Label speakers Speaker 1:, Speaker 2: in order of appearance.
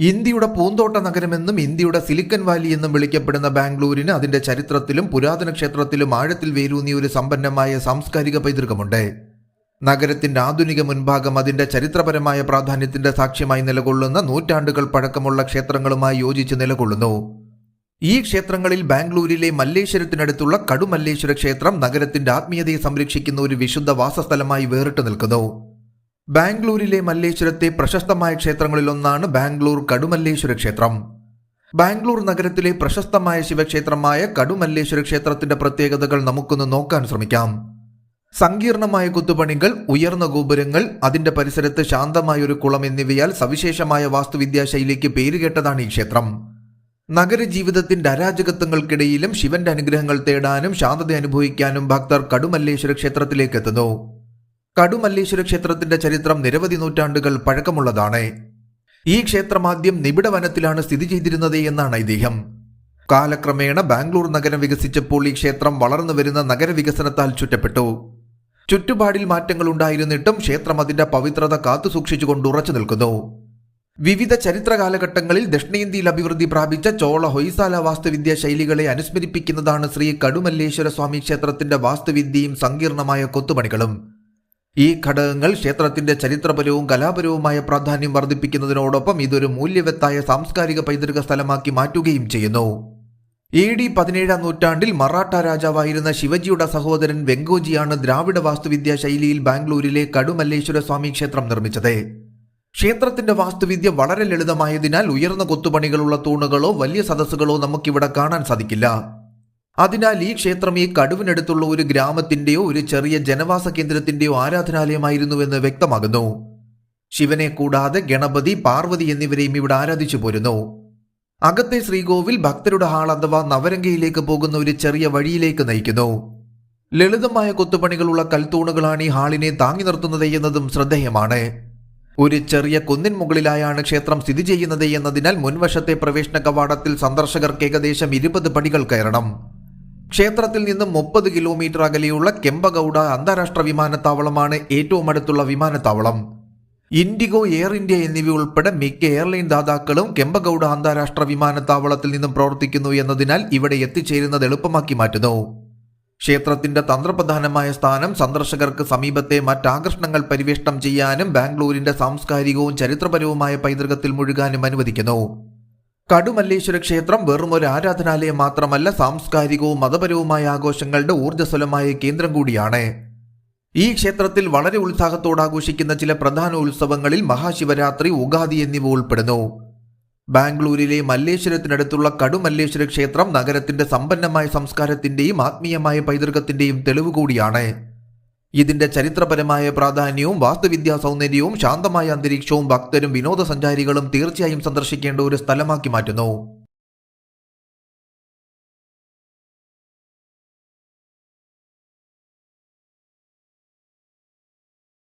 Speaker 1: ഇന്ത്യയുടെ പൂന്തോട്ട നഗരമെന്നും ഇന്ത്യയുടെ സിലിക്കൻ വാലി എന്നും വിളിക്കപ്പെടുന്ന ബാംഗ്ലൂരിന് അതിന്റെ ചരിത്രത്തിലും പുരാതന ക്ഷേത്രത്തിലും ആഴത്തിൽ വേരൂന്നിയ ഒരു സമ്പന്നമായ സാംസ്കാരിക പൈതൃകമുണ്ട്. നഗരത്തിന്റെ ആധുനിക മുൻഭാഗം അതിന്റെ ചരിത്രപരമായ പ്രാധാന്യത്തിന്റെ സാക്ഷ്യമായി നിലകൊള്ളുന്ന നൂറ്റാണ്ടുകൾ പഴക്കമുള്ള ക്ഷേത്രങ്ങളുമായി യോജിച്ച് നിലകൊള്ളുന്നു. ഈ ക്ഷേത്രങ്ങളിൽ ബാംഗ്ലൂരിലെ മല്ലേശ്വരത്തിനടുത്തുള്ള കടുമല്ലേശ്വര ക്ഷേത്രം നഗരത്തിന്റെ ആത്മീയതയെ സംരക്ഷിക്കുന്ന ഒരു വിശുദ്ധ വാസസ്ഥലമായി വേറിട്ട് നിൽക്കുന്നു. ബാംഗ്ലൂരിലെ മല്ലേശ്വരത്തെ പ്രശസ്തമായ ക്ഷേത്രങ്ങളിലൊന്നാണ് ബാംഗ്ലൂർ കടുമല്ലേശ്വര ക്ഷേത്രം. ബാംഗ്ലൂർ നഗരത്തിലെ പ്രശസ്തമായ ശിവക്ഷേത്രമായ കടുമല്ലേശ്വര ക്ഷേത്രത്തിന്റെ പ്രത്യേകതകൾ നമുക്കൊന്ന് നോക്കാൻ ശ്രമിക്കാം. സങ്കീർണമായ കുത്തുപണികൾ ഉയർന്ന ഗോപുരങ്ങൾ അതിന്റെ പരിസരത്ത് ശാന്തമായ ഒരു കുളം എന്നിവയാൽ സവിശേഷമായ വാസ്തുവിദ്യാ ശൈലിക്ക് പേരുകേട്ടതാണ് ഈ ക്ഷേത്രം. നഗരജീവിതത്തിന്റെ അരാജകത്വങ്ങൾക്കിടയിലും ശിവന്റെ അനുഗ്രഹങ്ങൾ തേടാനും ശാന്തത അനുഭവിക്കാനും ഭക്തർ കടുമല്ലേശ്വര ക്ഷേത്രത്തിലേക്ക് എത്തുന്നു. കടുമല്ലേശ്വര ക്ഷേത്രത്തിന്റെ ചരിത്രം നിരവധി നൂറ്റാണ്ടുകൾ പഴക്കമുള്ളതാണ്. ഈ ക്ഷേത്രം ആദ്യം നിബിഡ വനത്തിലാണ് സ്ഥിതി ചെയ്തിരുന്നത് എന്നാണ് ഐതിഹ്യം. കാലക്രമേണ ബാംഗ്ലൂർ നഗരം വികസിച്ചപ്പോൾ ഈ ക്ഷേത്രം വളർന്നു വരുന്ന നഗരവികസനത്താൽ ചുറ്റപ്പെട്ടു. ചുറ്റുപാടിൽ മാറ്റങ്ങൾ ഉണ്ടായിരുന്നിട്ടും ക്ഷേത്രം അതിന്റെ പവിത്രത കാത്തുസൂക്ഷിച്ചുകൊണ്ട് ഉറച്ചു നിൽക്കുന്നു. വിവിധ ചരിത്ര കാലഘട്ടങ്ങളിൽ ദക്ഷിണേന്ത്യയിൽ അഭിവൃദ്ധി പ്രാപിച്ച ചോള ഹൊയ്സാല വാസ്തുവിദ്യ ശൈലികളെ അനുസ്മരിപ്പിക്കുന്നതാണ് ശ്രീ കടുമല്ലേശ്വര സ്വാമി ക്ഷേത്രത്തിന്റെ വാസ്തുവിദ്യയും സങ്കീർണമായ കൊത്തുപണികളും. ഈ ഘടകങ്ങൾ ക്ഷേത്രത്തിന്റെ ചരിത്രപരവും കലാപരവുമായ പ്രാധാന്യം വർദ്ധിപ്പിക്കുന്നതിനോടൊപ്പം ഇതൊരു മൂല്യവത്തായ സാംസ്കാരിക പൈതൃക സ്ഥലമാക്കി മാറ്റുകയും ചെയ്യുന്നു. എ ഡി പതിനേഴാം നൂറ്റാണ്ടിൽ മറാഠ രാജാവായിരുന്ന ശിവജിയുടെ സഹോദരൻ വെങ്കോജിയാണ് ദ്രാവിഡ വാസ്തുവിദ്യാ ശൈലിയിൽ ബാംഗ്ലൂരിലെ കടുമല്ലേശ്വര സ്വാമി ക്ഷേത്രം നിർമ്മിച്ചത്. ക്ഷേത്രത്തിന്റെ വാസ്തുവിദ്യ വളരെ ലളിതമായതിനാൽ ഉയർന്ന കൊത്തുപണികളുള്ള തൂണുകളോ വലിയ സദസ്സുകളോ നമുക്കിവിടെ കാണാൻ സാധിക്കില്ല. അതിനാൽ ഈ ക്ഷേത്രം ഈ കടുവിനടുത്തുള്ള ഒരു ഗ്രാമത്തിന്റെയോ ഒരു ചെറിയ ജനവാസ കേന്ദ്രത്തിന്റെയോ ആരാധനാലയമായിരുന്നുവെന്ന് വ്യക്തമാകുന്നു. ശിവനെ കൂടാതെ ഗണപതി പാർവതി എന്നിവരെയും ഇവിടെ ആരാധിച്ചു പോരുന്നു. അകത്തെ ശ്രീകോവിൽ ഭക്തരുടെ ഹാൾ അഥവാ നവരംഗയിലേക്ക് പോകുന്ന ഒരു ചെറിയ വഴിയിലേക്ക് നയിക്കുന്നു. ലളിതമായ കൊത്തുപണികളുള്ള കൽത്തൂണുകളാണ് ഈ ഹാളിനെ താങ്ങി നിർത്തുന്നത് എന്നതും ശ്രദ്ധേയമാണ്. ഒരു ചെറിയ കുന്നിൻ മുകളിലായാണ് ക്ഷേത്രം സ്ഥിതി ചെയ്യുന്നത് എന്നതിനാൽ മുൻവശത്തെ പ്രവേശന കവാടത്തിൽ സന്ദർശകർക്ക് ഏകദേശം ഇരുപത് പടികൾ കയറണം. ക്ഷേത്രത്തിൽ നിന്ന് മുപ്പത് കിലോമീറ്റർ അകലെയുള്ള കെമ്പഗൌഡ അന്താരാഷ്ട്ര വിമാനത്താവളമാണ് ഏറ്റവും അടുത്തുള്ള വിമാനത്താവളം. ഇൻഡിഗോ എയർ ഇന്ത്യ എന്നിവ ഉൾപ്പെടെ മിക്ക എയർലൈൻ ദാതാക്കളും കെമ്പഗൌഡ അന്താരാഷ്ട്ര വിമാനത്താവളത്തിൽ നിന്നും പ്രവർത്തിക്കുന്നു എന്നതിനാൽ ഇവിടെ എത്തിച്ചേരുന്നത് എളുപ്പമാക്കി മാറ്റുന്നു. ക്ഷേത്രത്തിന്റെ തന്ത്രപ്രധാനമായ സ്ഥാനം സന്ദർശകർക്ക് സമീപത്തെ മറ്റാകർഷണങ്ങൾ പരിവേഷണം ചെയ്യാനും ബാംഗ്ലൂരിന്റെ സാംസ്കാരികവും ചരിത്രപരവുമായ പൈതൃകത്തിൽ മുഴുകാനും അനുവദിക്കുന്നു. കടുമല്ലേശ്വര ക്ഷേത്രം വെറും ഒരു ആരാധനാലയം മാത്രമല്ല സാംസ്കാരികവും മതപരവുമായ ആഘോഷങ്ങളുടെ ഊർജസ്വലമായ കേന്ദ്രം കൂടിയാണ്. ഈ ക്ഷേത്രത്തിൽ വളരെ ഉത്സാഹത്തോടെ ആഘോഷിക്കുന്ന ചില പ്രധാന ഉത്സവങ്ങളിൽ മഹാശിവരാത്രി ഉഗാദി എന്നിവ ഉൾപ്പെടുന്നു. ബാംഗ്ലൂരിലെ മല്ലേശ്വരത്തിനടുത്തുള്ള കടുമല്ലേശ്വര ക്ഷേത്രം നഗരത്തിന്റെ സമ്പന്നമായ സംസ്കാരത്തിന്റെയും ആത്മീയമായ പൈതൃകത്തിന്റെയും തെളിവ് കൂടിയാണ്. ഇതിന്റെ ചരിത്രപരമായ പ്രാധാന്യവും വാസ്തുവിദ്യാ സൗന്ദര്യവും ശാന്തമായ അന്തരീക്ഷവും ഭക്തരും വിനോദസഞ്ചാരികളും തീർച്ചയായും സന്ദർശിക്കേണ്ട ഒരു സ്ഥലമാക്കി മാറ്റുന്നു.